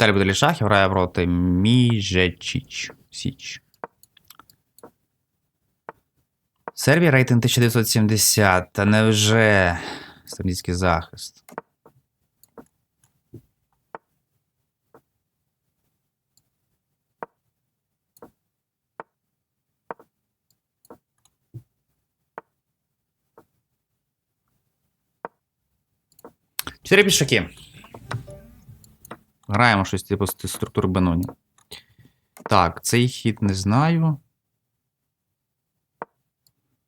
Далі буде шахів, грає проти Міжечіч. Січ. Сербія рейтинг 1970. Та невже стамбільський захист? Чотири пішаки. Граємо щось типу з структури Беноні. Так, цей хід не знаю.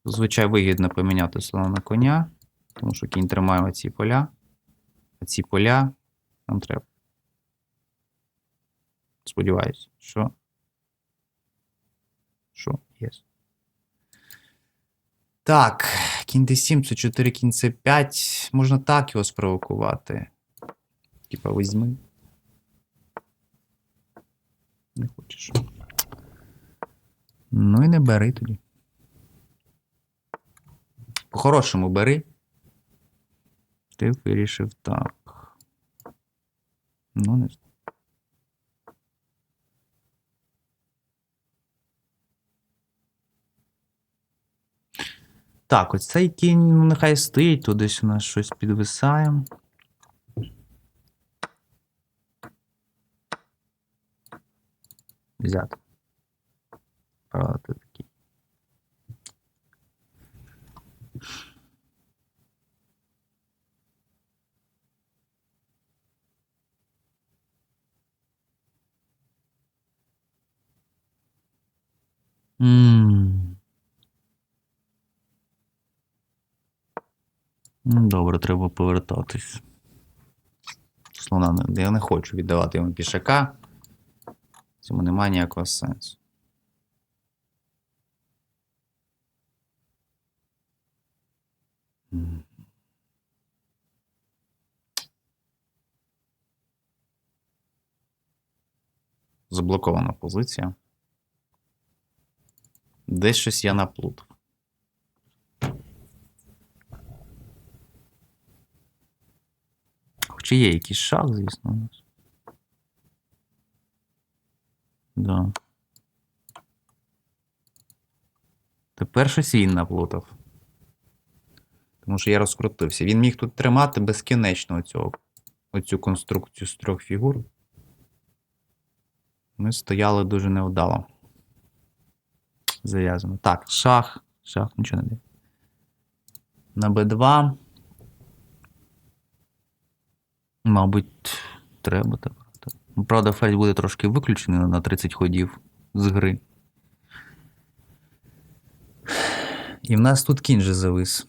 Звичай вигідно поміняти слона на коня, тому що кінь тримає ці поля. А ці поля нам треба. Сподіваюсь, що. Що? Єс. Так, кінь d7, це 4 кінь c5. Можна так його спровокувати. Типа візьми. Не хочеш. Ну і не бери тоді. По-хорошому бери. Ти вирішив так. Ну, не знаю. Так, ось цей кінь, ну, нехай стоїть, тут десь у нас щось підвисає. Ти такий. Ну, Добре, треба повертатись. Слона я не хочу віддавати йому пішака. Цьому немає ніякого сенсу. Заблокована позиція. Десь щось я наплутав. Хоча є якийсь шаг, звісно, у нас. Да. Тепер щось він наплутав. Тому що я розкрутився. Він міг тут тримати безкінечно оцього, оцю конструкцію з трьох фігур. Ми стояли дуже невдало. Зав'язано. Так, шах. Шах, нічого не дає. На Б2. Мабуть, треба так. Правда, ферзь буде трошки виключений на 30 ходів з гри. І в нас тут кінь же завис.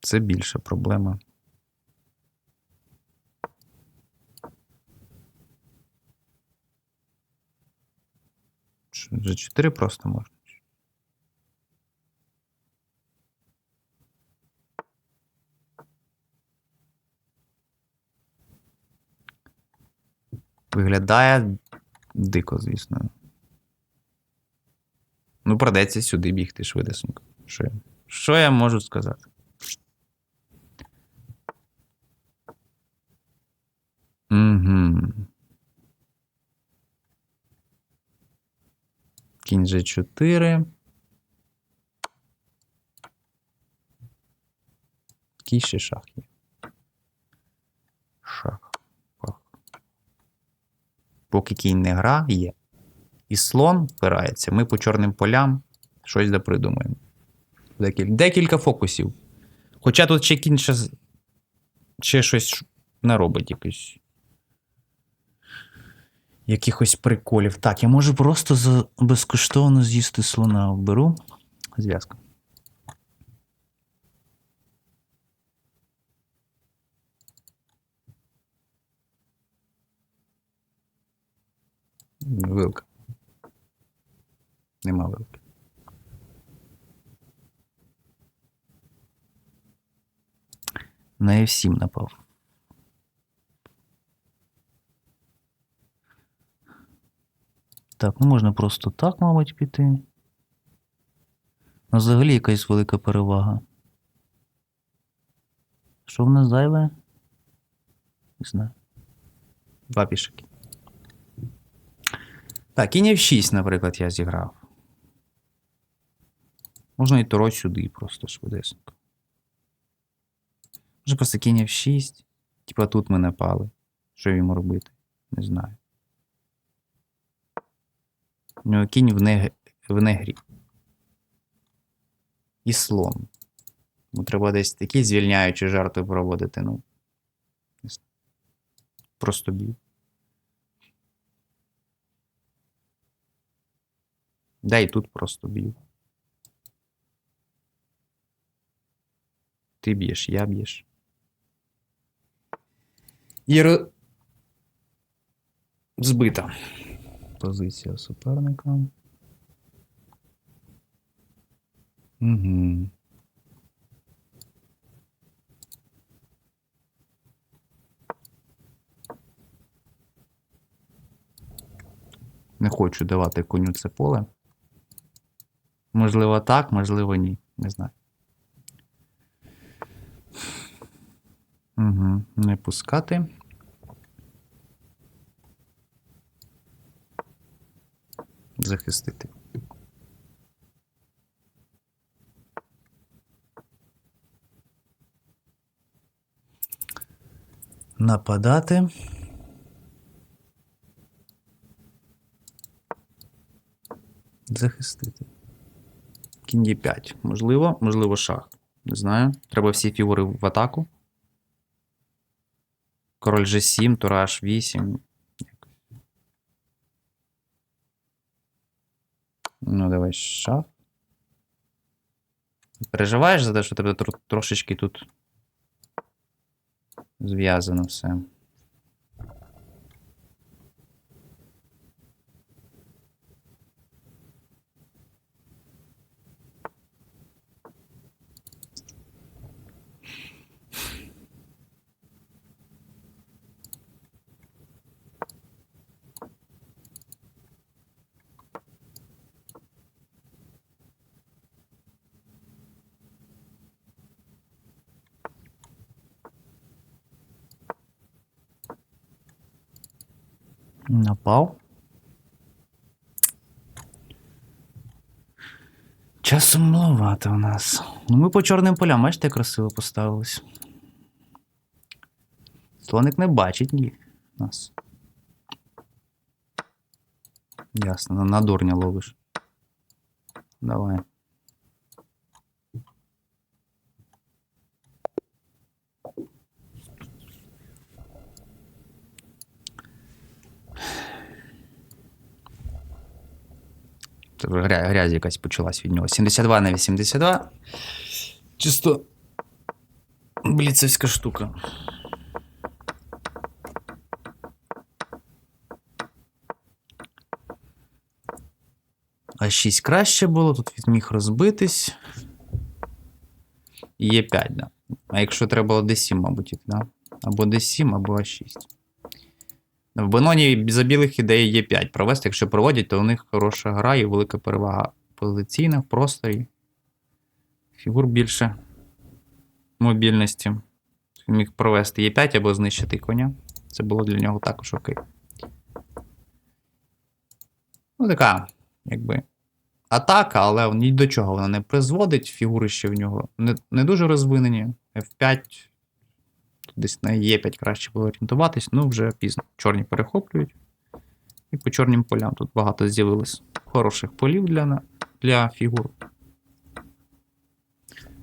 Це більша проблема. За 4 просто можна. Виглядає дико, звісно. Ну, придеться сюди бігти швидесенько. Що я, що я можу сказати? Угу. Кінь G4. Який ще шах є? Шах. Пах. Поки кінь не гра, є. І слон впирається. Ми по чорним полям щось допридумаємо. Декіль... Декілька фокусів. Хоча тут ще кінь ще, щось не робить якийсь. Якихось приколів. Так, я можу просто за... безкоштовно з'їсти слона. Беру зв'язку. Вилка. Нема вилки. На F7 напав. Так, ну можна просто так, мабуть, піти. Ну, взагалі якась велика перевага. Що в нас зайве? Не знаю. Два пішаки. Так, кінь F6, наприклад, я зіграв. Можна і Таро сюди просто швидесенько. Може просто кінь F6. Типа тут ми напали. Що йому робити? Не знаю. У нього кінь в, нег... в негрі. І слон. Ну, треба десь такі звільняючі жарти проводити, ну. Просто бій. Да, і тут просто б'ю. Ти б'єш, я б'єш. Єр... Збита. Позиція суперника. Угу. Не хочу давати коню це поле. Можливо, так, можливо, ні. Не знаю. Угу. Не пускати. Захистити. Нападати. Захистити. Кінь Е5. Можливо, можливо, шах. Не знаю. Треба всі фігури в атаку. Король G7, Тура H8. Ну, давай шах. Переживаєш за те, що тебе трошечки тут зв'язано все. Напав. Часом маловато у нас. Ну, ми по чорним полям, бачите, як красиво поставились. Слоник не бачить ні нас. Ясно, на дурня ловиш. Давай. Грязь якась почалась від нього. 72 на 82. Чисто. Бліцевська штука. А 6 краще було, тут він міг розбитись. І є 5, да. А якщо треба було D7, мабуть, да? Або D7, або А6. В Беноні за білих ідей є 5 провести. Якщо проводять, то у них хороша гра і велика перевага позиційна в просторі. Фігур більше мобільності. Він міг провести Е5 або знищити коня. Це було для нього також окей. Ну, така, якби. Атака, але ні до чого вона не призводить. Фігури ще в нього не, не дуже розвинені. F5 десь на Е5 краще було орієнтуватись, ну вже пізно. Чорні перехоплюють. І по чорнім полям тут багато з'явилось хороших полів для, для фігур.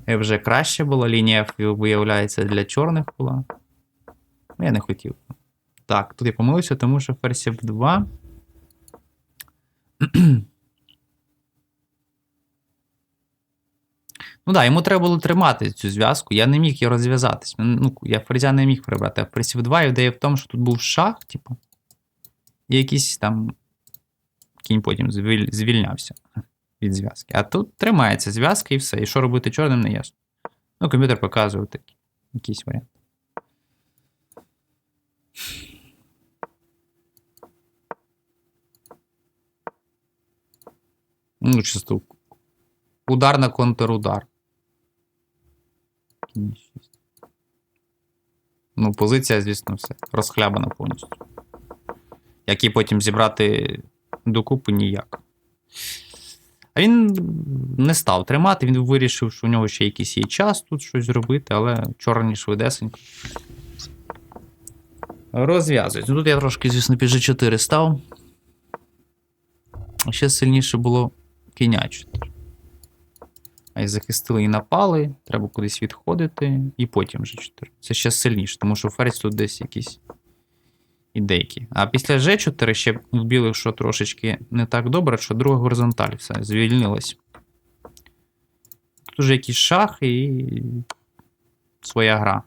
Е вже краще була, лінія виявляється, для чорних була. Ну, Я не хотів. Так, тут я помилився, тому що ферзь F2. Ну да, йому треба було тримати цю зв'язку. Я не міг її розв'язатись. Ну, я ферзя не міг прибрати. А ферзь в 2 ідея в тому, що тут був шах, типу, і якийсь там кінь потім звіль- звільнявся від зв'язки. А тут тримається зв'язка і все. І що робити чорним, не ясно. Ну, комп'ютер показує такий, якийсь варіант. Ну, чисто удар на контрудар. Ну, позиція, звісно, все. Розхлябана повністю. Як і потім зібрати докупи ніяк. А він не став тримати, він вирішив, що у нього ще якийсь є час тут щось зробити, але чорні швидесенько. Розв'язують. Ну тут я трошки, звісно, під G4 став. Ще сильніше було А4. А захистили і напали, треба кудись відходити, і потім G4. Це ще сильніше, тому що ферзь тут десь якісь ідейки. А після G4 ще в білих, що трошечки не так добре, що друга горизонталь все, звільнилась. Тут уже якісь шахи і своя гра.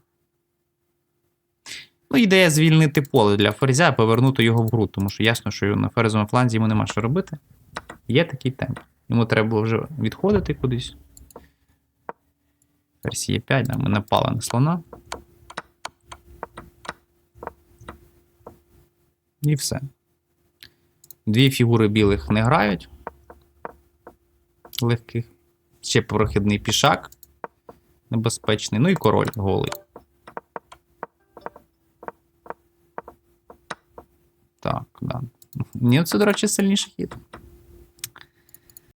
Ну, ідея звільнити поле для ферзя повернути його в гру, тому що ясно, що на ферзовому фланзі йому нема що робити. Є такий темп. Йому треба було вже відходити кудись. Є 5, да, ми напали на слона. І все. Дві фігури білих не грають. Легких. Ще прохідний пішак. Небезпечний. Ну і король голий. Так, да. Ні, це, до речі, сильніший хід.